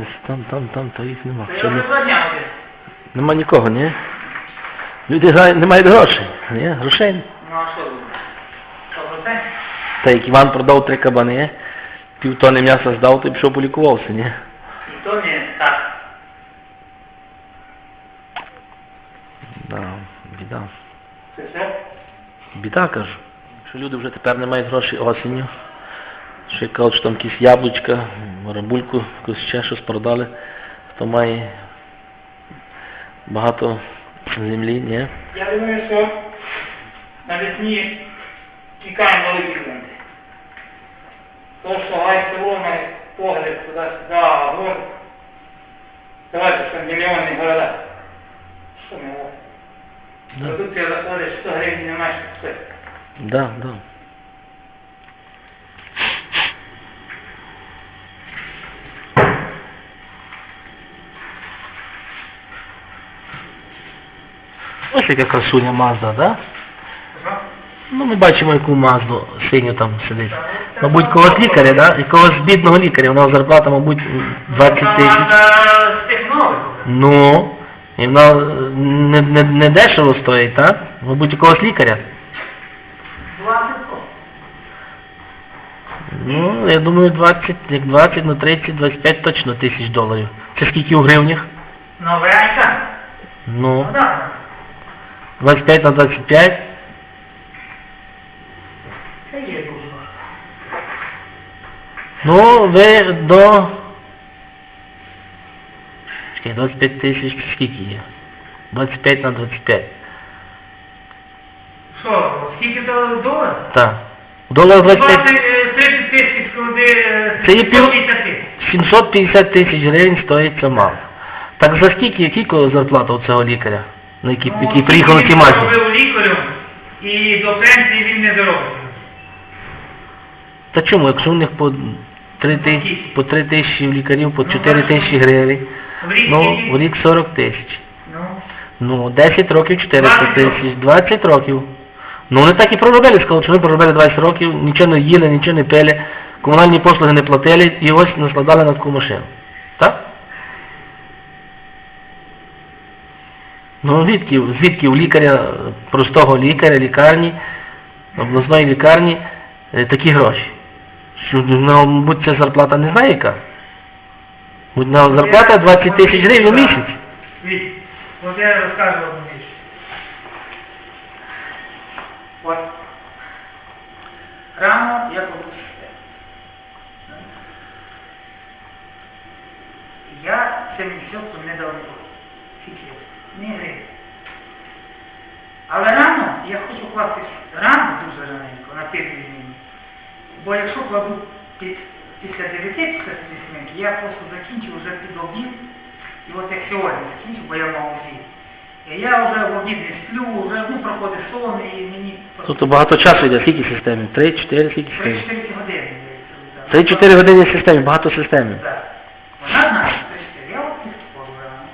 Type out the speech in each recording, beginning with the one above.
десь там, там, там, та їх нема. Дня один. Нема нікого, ні? Люди не мають грошей, ні? Грошей. Ну а що робити? Що робити? Та як Іван продав три кабани, півтони м'яса здав, то й пішов полікувався, ні? І то не так. Да, біда. Це все? Біда, кажу. Що люди вже тепер не мають грошей осінню. Як кажуть, що там якісь яблучка, марабульку, якусь ще щось продали, хто має багато землі, ні? Я думаю, що навесні чекаємо великі зонти. То, що гай погляд туди-сюди, а город. Давайте, що мільйонні города. Що ми говоримо? Продукція заходить 100 гривень, немає що купити. да. да. Ось яка красуня Мазда, да? Ну, ми бачимо, яку Мазду синю там сидить. Мабуть, когось лікаря, да? Якогось бідного лікаря. У нього зарплата, мабуть, 20 тисяч. Ну, і вона е, не, не, не дешево стоїть, так? Мабуть, якогось лікаря. 20 Ну, я думаю, 20, як 20, ну 30, 25 точно тисяч доларів. Це скільки у гривнях? Новенька? Ну, Ну так. 25 на 25. Це є дуже багато. Ну, ви до... Чекай, 25 тисяч скільки є? 25 на 25. Що, скільки то доларів? Так. Долар 25... 20, е, 30 тисяч куди... е, Це є пів- 750 тисяч гривень стоїть це мало. Так за скільки, який зарплата у цього лікаря, Ну, який приїхав на він ті масі? лікарем, і до пенсії він не заробить. Та чому, якщо у них по 3 тисячі, по 3 тисячі в лікарів, по Ну, 4 тисячі гривень, В рік ну, в рік 40 тисяч. Ну, Ну, 10 років 400 тисяч, 20 років. Ну, вони так і проробили, сказали, що ми проробили 20 років, нічого не їли, нічого не пили, комунальні послуги не платили і ось наскладали на таку машину. Так? Ну, звідки, звідки у лікаря, простого лікаря, лікарні, обласної лікарні е, такі гроші? Що, ну, мабуть, ця зарплата не знає яка? Мабуть, на зарплата 20 тисяч гривень у місяць. От я розкажу одну річ. От. Рано я побув Я цим місяцем не дав ніколи. Скільки? Ні. Але рано я хочу класти рано дуже раненько, на тиждень зміні. Бо якщо кладу під, після 9 після я просто закінчу вже під обід. І от як сьогодні закінчу, бо я мав обід. І я вже в обід не сплю, вже ну, проходить сон і мені... Тобто багато часу йде, скільки системі? 3, 4, скільки системі? 3-4 години. 3-4 години в системі, багато системі. Так. Вона знає, що 3-4. Я от не спорю рано.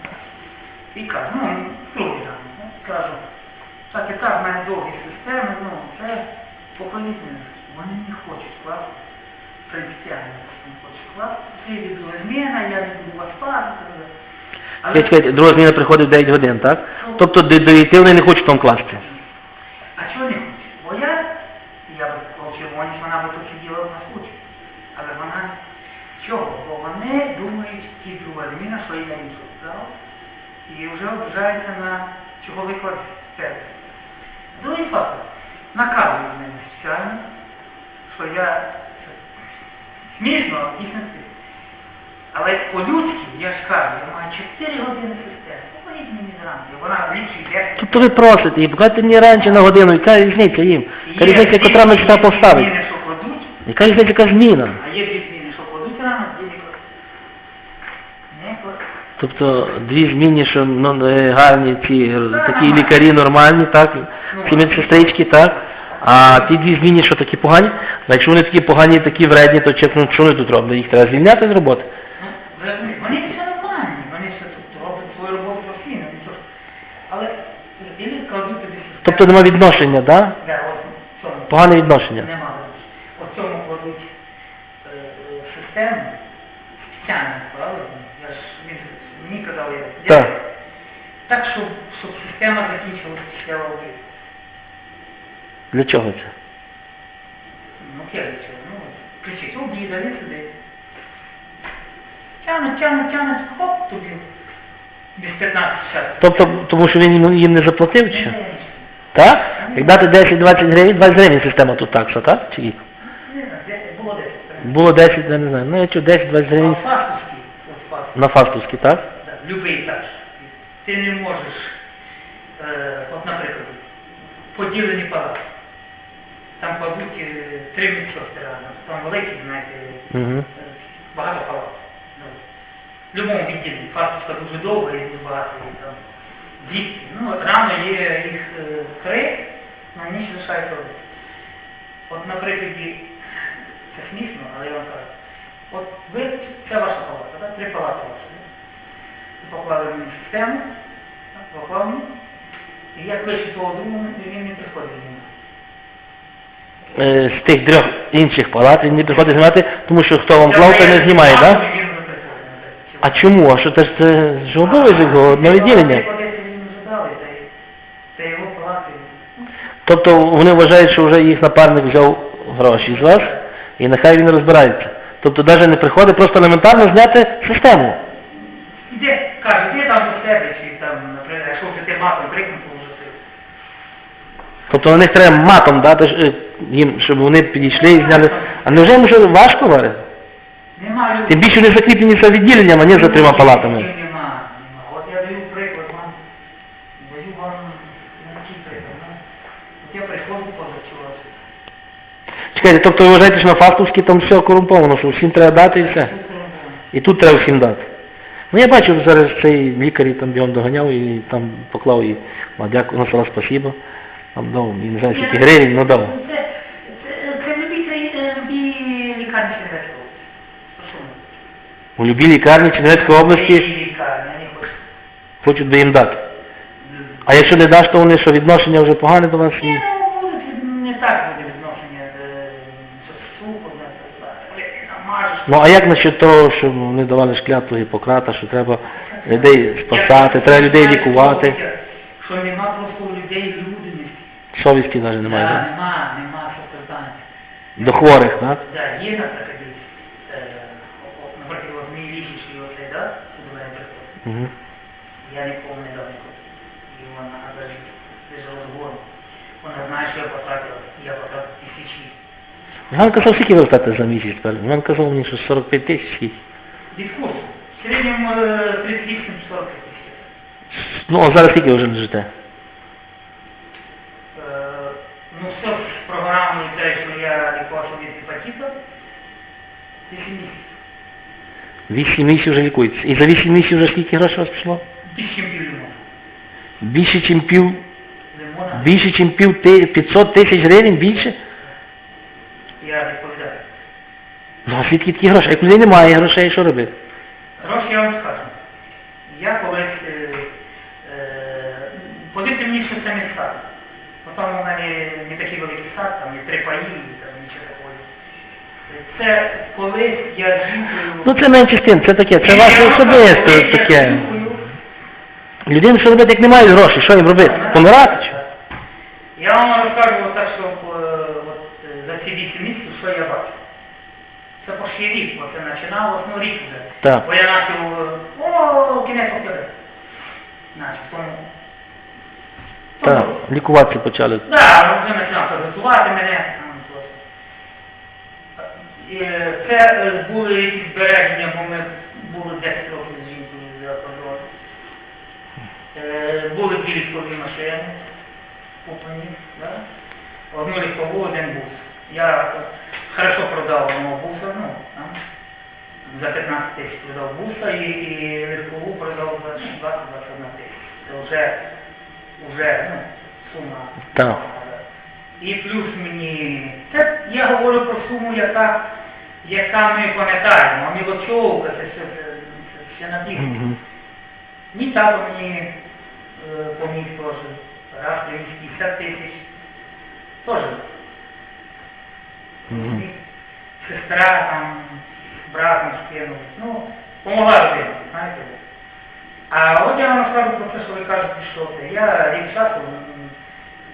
І кажу, ну, ну, Кажу, так і так, в мене довгі системи, ну, це поповітне. Вони не хочуть класти. Принципіально не хочуть класти. Це від зміна, я не буду вас. Але... Чекайте, друга зміна приходить в 9 годин, так? Тобто до 9 вони не хочуть там класти. А чого не хоче? Бо я, я би повчив, вона би то сиділа в нас учить. Але вона чого? Бо вони думають, ті друга зміна, що я їм тут і вже ображаються на чого виклад себе. Другий фактор. Наказують мене спеціально, що я смішно дійсно це. Але по-людськи, я ж кажу, я маю 4 години системи. Мені зранку, вона. Тобто ви просите їх, покажете мені раніше на годину, яка різниця їм? Яка різниця, котра ми сюди поставить? Яка різниця, яка зміна? а є дві зміни, що кладуть рано, дві не кладуть. Не кладуть. Тобто дві зміни, що ну, е, гарні ці такі лікарі нормальні, так? Ці медсестрички, так? А ті дві зміни, що такі погані? А якщо вони такі погані, такі вредні, то ну, що вони тут роблять? Їх треба звільняти з роботи? Ну, вони все нормальні, вони все тут роблять свою роботу постійно, нічого. Але білі кладуть тобі. Тобто нема відношення, так? Погане відношення. Нема. От цьому кладуть е, е, систему, спеціально Так. так, щоб, щоб система закінчилася після аудиту. Для чого це? Ну, керуючи, ну, кричить, обіда, не сюди. Тянуть, тянуть, тянуть, хоп, тобі. Без 15 часу. Тобто, тому що він їм- не заплатив чи що? Так? Як дати 10-20 гривень, 20 гривень система тут такса, так? Чи скільки? Не знаю, 10, було 10. Було 10, я не знаю. Ну, я чую 10-20 А гривень фастовський, от фастовський, на фастовський, так? Любий етаж. Ти не можеш, е, от, наприклад, поділені палати. Там кладуть е, три медсестри разом. Там великі, знаєте, Угу. е, багато палат. Ну, в будь-якому відділі. Фастовська дуже довга і дуже багато і там 200. Ну, от рано є їх е, три, на ніч лишається один. От, наприклад, це смішно, але я вам кажу. От ви, це ваша палата, так? три палати ваші. Да? Поклали мені систему, поклав мені, і як того другого, він не приходить до. Е, з тих трьох інших палат він не приходить знімати, тому що хто вам клав, той не знімає, так? те. А чому? А що це ж це ж обов'язок його, одне відділення? Тобто вони вважають, що вже їх напарник взяв гроші з вас, і нехай він розбирається. Тобто навіть не приходить просто елементарно зняти систему. Іде, каже, ти там себе, чи там, наприклад, якщо вже ти матом крикнув, то вже ти. Тобто на них треба матом дати е, їм, щоб вони підійшли і зняли. А невже йому що важко варить? Нема людей. Тим більше вони закріплені за відділенням, а не за трьома палатами. Нема, нема. От я даю приклад вам, даю вам ну, такий приклад. Ну, от я приходжу позавчора. Чекайте, тобто ви вважаєте, що на фастовській там все корумповано, що всім треба дати і все. І тут треба всім дати. Ну я бачив зараз цей лікар і там бігом доганяв і там поклав і дякую, ну, сказав спасибо. Там дав, я не знаю, скільки гривень, ну дав. Це, любі, лікарні. У любій лікарні Чернівецької області хочуть. хочуть би їм дати. А якщо не даш, то вони що відношення вже погане до вас? Ні, І... ну, будуть, не так буде відношення, е, що супу, не намажеш. Ну а як насчет того, що вони давали ж клятву Гіппократа, що треба людей спасати, треба людей лікувати, Що нема просто у людей людяності. совісті навіть немає, Да, так? Нема, нема сострадання. До хворих, так? Да, є наприклад, е, от, наприклад, мій лічичий оцей, да. Угу. Я нікому не дав ніколи. І вона лежала. Вона знає, що я потратила. Я потратив тисячі. Іван казав, скільки вертати за місяць? Іван казав мені, що 45 тисяч. скільки. Від курсу. В середньому е, 38-40 тисяч. Ну, а зараз скільки ви вже не живете? Е, Ну, все ж програмою те, що я лікувався від гепатиту, 8 місяців. 8 місяців вже лікується. І за 8 місяців вже скільки грошей у вас пішло? Більше пів лимона. Більше, чим пів, Лимона більше, чим пів ти- 500 тисяч гривень більше? Я відповідаю. Ну, а звідки такі гроші? Як людей немає грошей, що робити? Гроші я вам скажу. Я колись, е, е, повірте мені, що це не сад. Бо там у мене не такий великий сад, там є три паї, там нічого такого. Це колись я жінкою... Ну це менше з тим, це таке, це ваше особисте таке. Людям що робити, як немає грошей, що їм робити? Помирати чи? Я вам розкажу так, що е, от, е, за ці 8 місяців, що я бачу. Це почти рік, бо це починалося, ну рік вже. Так. Бо я почав, о, кінець октября. Значить. Так, лікуватися почали. Да, вже почав готувати мене. Це е, були якісь збереження, бо ми були 10 років з жінкою за кордоном. Е, Були дві лісові машини куплені, да? одну лісову, один бус. Я хорошо продав одного буса, ну, там, за 15 тисяч продав буса і, і лісову продав за 20-21 тисяч. Це вже, вже ну, сума. Так. І плюс мені. Це я говорю про суму, яка, яка ми пам'ятаємо, а мілочовка, це все, це, це ще набіг. Мгм. Мій тато мені е, поміг теж. Раз привіз 50 тисяч. Теж. Мгм. Сестра там, брат не скинув. Ну, Помогла людина, знаєте. А от я вам скажу про те, що ви кажете, що це. Я рік часу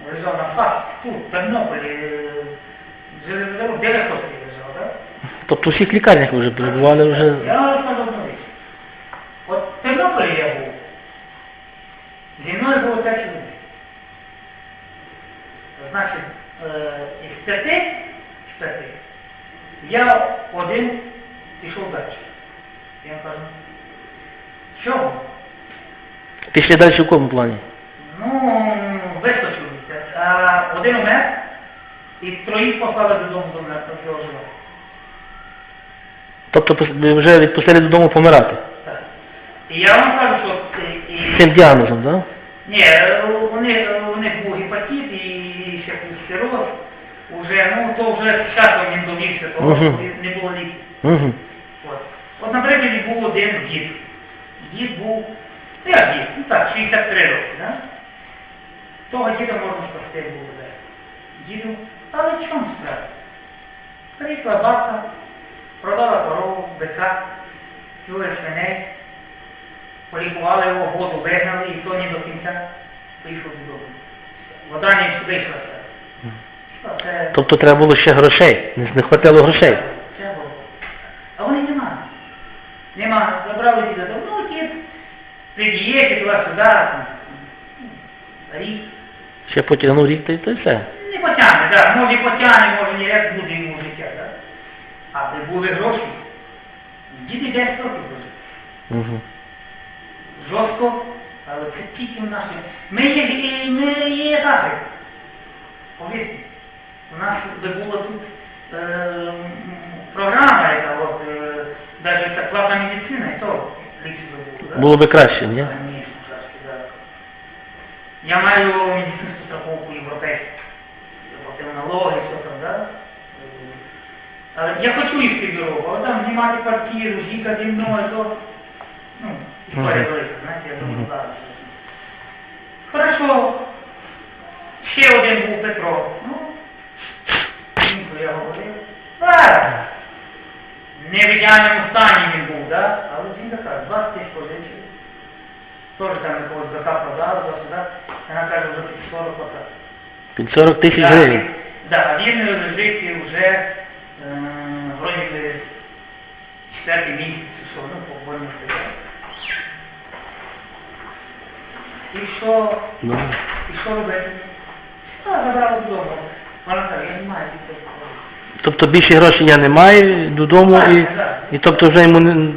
лежав на факт, тут, в Тернополі, е, железнодорог, 900 лежав, так? Тобто у всіх лікарнях ви вже перебували вже. Я вам розкажу одну річ. От в Тернополі я був. Зі мною було 5 чоловік. Значить, е, із п'яти, з п'яти, я один пішов далі. Я кажу, чого? Пішли далі в якому плані? Ну, вискочилися. А один умер, і троїх послали додому до мене, до цього живого. Тобто пос- вже відпустили додому помирати. Так. І я вам кажу, що і, і... З цим діагнозом, так? Ні, у них, у них був гепатит і ще плюс сироз. Уже, ну, то вже з часом він довівся, того Мгм. не було. Угу. От. От, наприклад, був один дід. Дід був, ну як дід, ну так, 63 роки, да? Того діда можна спасти було де. Діду, але в чому справа? Приїхала бабка, продала корову, бика, двоє свиней, полікували його, воду вигнали, і то не до кінця вийшов додому. Вода не вийшла. Тобто треба було ще грошей. Не, хватило грошей. Треба. А вони нема. Нема. Забрали діда. Ну, дід, при дієті туди-сюди. Рік. Ще потягнув рік та й то й все. Не потягне, так. Може потягне, може не як буде йому життя, так. Аби були гроші. Діти 10 років були. Угу. Жорстко, але це тільки в нашій. Ми є, ми є Африка. Повірте. У нас би була тут е, програма, яка от, е, навіть та платна медицина, і то ліпше би було. да? Було би краще, ні? Конечно, трошки, да. Я маю медицинську страховку європейську. Я налоги, все там, да? Але я хочу їсти дорогу, але там знімати квартиру, зі мною, то, ну, історія велика, знаєте, я думаю, зараз. Хорошо. Ще один був Петро. Ну, я говорив. Так. Не в ідеальному стані він був, да? але він така, 20 тисяч позичив. Теж там якогось бика продав, до сюди. Вона каже, вже під 40 отак. Під 40 тисяч гривень. Так, а він лежить вже е, вроді би четвертий місяць, що, ну, по больно І що, Ну. і що робити? А, забрали додому. Я. Тобто більше грошей я не маю додому і, і тобто вже йому не. Ні,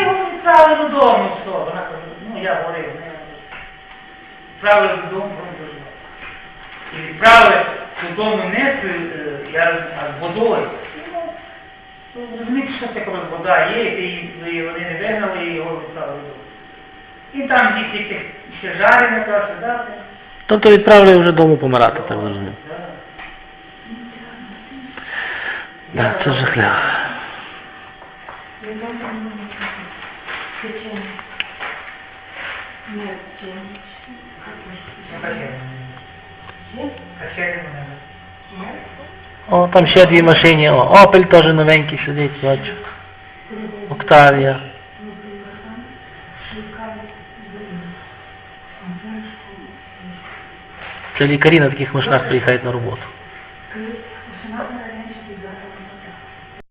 його відправили додому, що? Вона каже, ну я говорив, не відправили додому, доживав. І відправили додому не з, е, я з водою. Ну, розумієте, що таке коли вода є, і ти її- вони не вигнали, і його відправили додому. І там діти ще жарені, каже, да, це. Тобто відправили вже додому помирати, так зрозумів. Да. Так, це жахливо. Ну, качели. Качели мене. О, там ще дві машини. О, Опель теж новенький сидить, бачу. Октавія. Це лікарі на таких машинах приїхають на роботу.